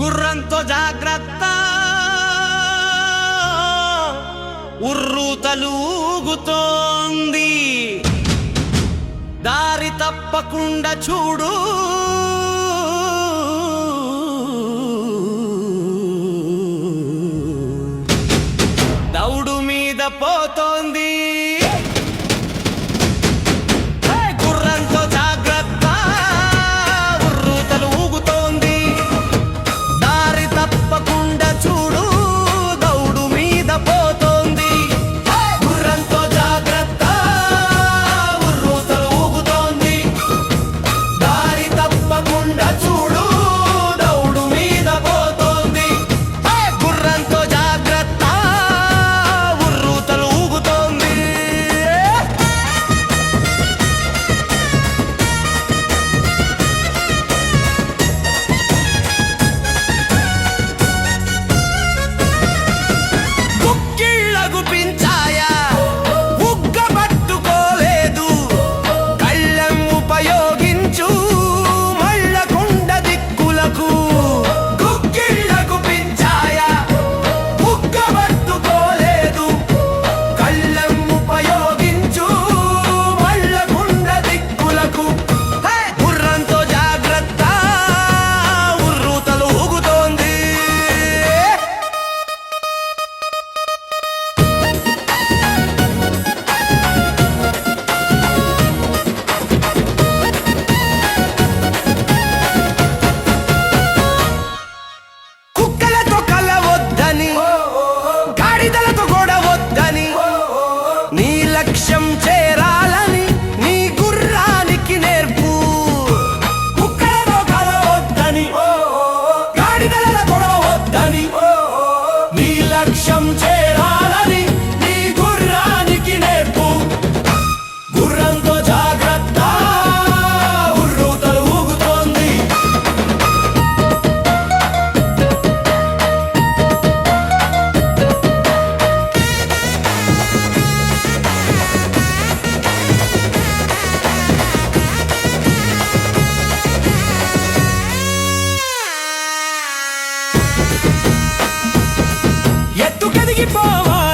గుర్రంతో జాగ్రత్త. ఉర్రు తలూగుతోంది దారి తప్పకుండా చూడు. దౌడు మీద పోతోంది. por hoy. ஒதுங்கி போவோம்